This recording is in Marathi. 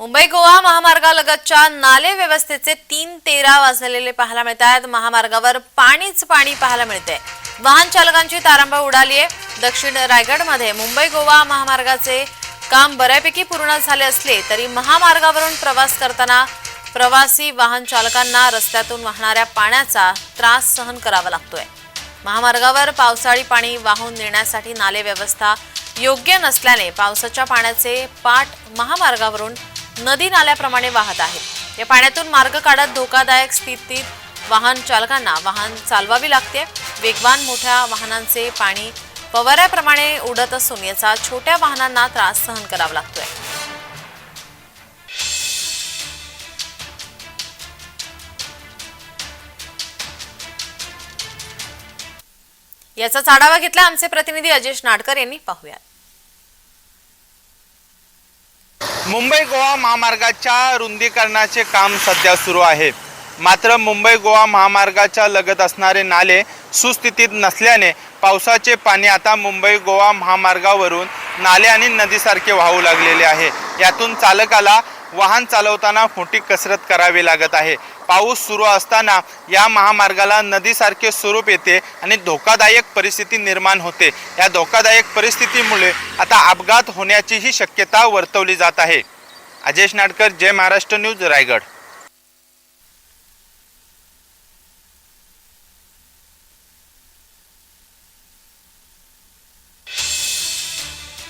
मुंबई गोवा महामार्गालगतच्या नाले व्यवस्थेचे तीन तेरा वाजलेले पाहायला मिळत आहेत महामार्गावर पाणीच पाणी पाहायला मिळते वाहन चालकांची तारांबळ उडाली आहे दक्षिण रायगडमध्ये मुंबई गोवा महामार्गाचे काम बऱ्यापैकी पूर्ण झाले असले तरी महामार्गावरून प्रवास करताना प्रवासी वाहन चालकांना रस्त्यातून वाहणाऱ्या पाण्याचा त्रास सहन करावा लागतोय. महामार्गावर पावसाळी पाणी वाहून नेण्यासाठी नाले व्यवस्था योग्य नसल्याने पावसाच्या पाण्याचे पाठ महामार्गावरून नदी नाल्याप्रमाणे वाहत आहेत या पाण्यातून मार्ग काढत धोकादायक स्थितीत वाहन चालकांना वाहन चालवावी लागते. वेगवान मोठ्या वाहनांचे पाणी पवाऱ्याप्रमाणे उडत असून याचा छोट्या वाहनांना त्रास सहन करावा लागतोय. याचा आढावा घेतला आमचे प्रतिनिधी अजेश नाडकर यांनी. पाहूयात. मुंबई गोवा महामार्गाच्या रुंदीकरणाचे काम सध्या सुरू आहे. मात्र मुंबई गोवा महामार्गाच्या लगत असणारे नाले सुस्थितीत नसल्याने पावसाचे पाणी आता मुंबई गोवा महामार्गावरून नाले आणि नदीसारखे वाहू लागलेले आहे. यातून चालकाला वाहन चालवताना मोठी कसरत करावी लागत आहे. पाऊस सुरू असताना या महामार्गाला नदीसारखे स्वरूप येते आणि धोकादायक परिस्थिती निर्माण होते. या धोकादायक परिस्थितीमुळे आता अपघात होण्याचीही शक्यता वर्तवली जात आहे. अजेश नाडकर जय महाराष्ट्र न्यूज रायगड.